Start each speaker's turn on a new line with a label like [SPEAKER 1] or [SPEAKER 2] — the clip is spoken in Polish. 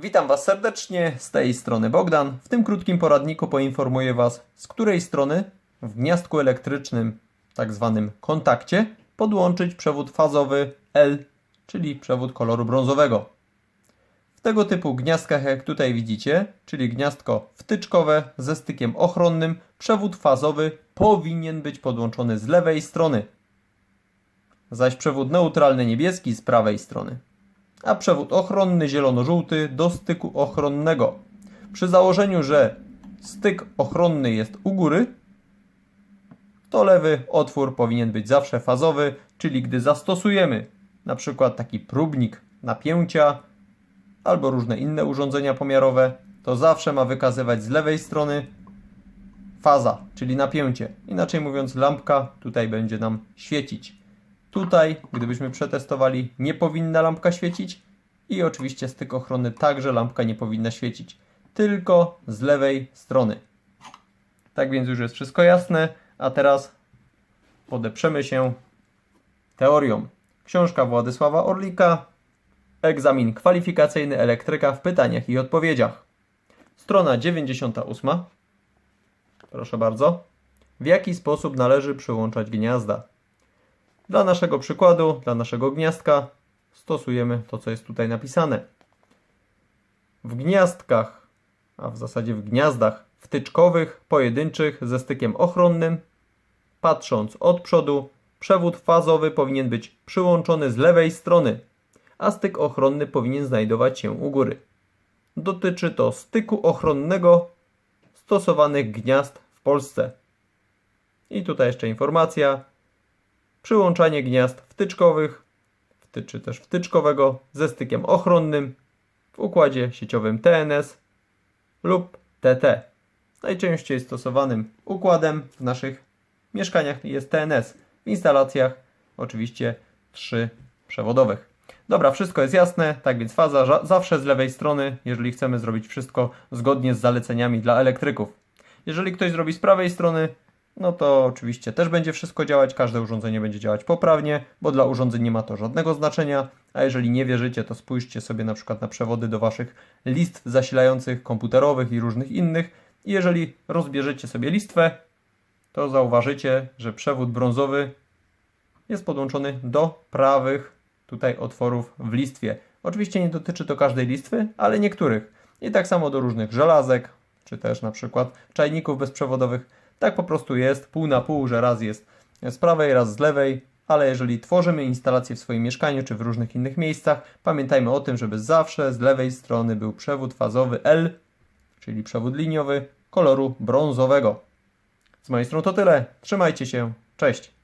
[SPEAKER 1] Witam Was serdecznie, z tej strony Bogdan. W tym krótkim poradniku poinformuję Was, z której strony w gniazdku elektrycznym, tak zwanym kontakcie, podłączyć przewód fazowy L, czyli przewód koloru brązowego. W tego typu gniazdkach, jak tutaj widzicie, czyli gniazdko wtyczkowe ze stykiem ochronnym, przewód fazowy powinien być podłączony z lewej strony, zaś przewód neutralny niebieski z prawej strony a przewód ochronny zielono-żółty do styku ochronnego. Przy założeniu, że styk ochronny jest u góry, to lewy otwór powinien być zawsze fazowy, czyli gdy zastosujemy na przykład taki próbnik napięcia albo różne inne urządzenia pomiarowe, to zawsze ma wykazywać z lewej strony faza, czyli napięcie. Inaczej mówiąc, lampka tutaj będzie nam świecić. Tutaj, gdybyśmy przetestowali, nie powinna lampka świecić i oczywiście styk ochronny także lampka nie powinna świecić, tylko z lewej strony. Tak więc już jest wszystko jasne, a teraz podeprzemy się teorią. Książka Władysława Orlika, egzamin kwalifikacyjny elektryka w pytaniach i odpowiedziach. Strona 98. Proszę bardzo. W jaki sposób należy przyłączać gniazda? Dla naszego przykładu, dla naszego gniazdka stosujemy to, co jest tutaj napisane. W gniazdkach, a w zasadzie w gniazdach wtyczkowych, pojedynczych ze stykiem ochronnym, patrząc od przodu, przewód fazowy powinien być przyłączony z lewej strony, a styk ochronny powinien znajdować się u góry. Dotyczy to styku ochronnego stosowanych gniazd w Polsce. I tutaj jeszcze informacja, przyłączanie gniazd wtyczkowych, wty, czy też wtyczkowego ze stykiem ochronnym w układzie sieciowym TNS lub TT. Najczęściej stosowanym układem w naszych mieszkaniach jest TNS. W instalacjach oczywiście trzy przewodowych. Dobra, wszystko jest jasne, tak więc faza zawsze z lewej strony, jeżeli chcemy zrobić wszystko zgodnie z zaleceniami dla elektryków. Jeżeli ktoś zrobi z prawej strony, no to oczywiście też będzie wszystko działać, każde urządzenie będzie działać poprawnie, bo dla urządzeń nie ma to żadnego znaczenia, a jeżeli nie wierzycie, to spójrzcie sobie na przykład na przewody do waszych listw zasilających komputerowych i różnych innych i jeżeli rozbierzecie sobie listwę, to zauważycie, że przewód brązowy jest podłączony do prawych tutaj otworów w listwie. Oczywiście nie dotyczy to każdej listwy, ale niektórych. I tak samo do różnych żelazek, czy też na przykład czajników bezprzewodowych. Tak po prostu jest, pół na pół, że raz jest z prawej, raz z lewej, ale jeżeli tworzymy instalację w swoim mieszkaniu czy w różnych innych miejscach, pamiętajmy o tym, żeby zawsze z lewej strony był przewód fazowy L, czyli przewód liniowy koloru brązowego. Z mojej strony to tyle. Trzymajcie się. Cześć.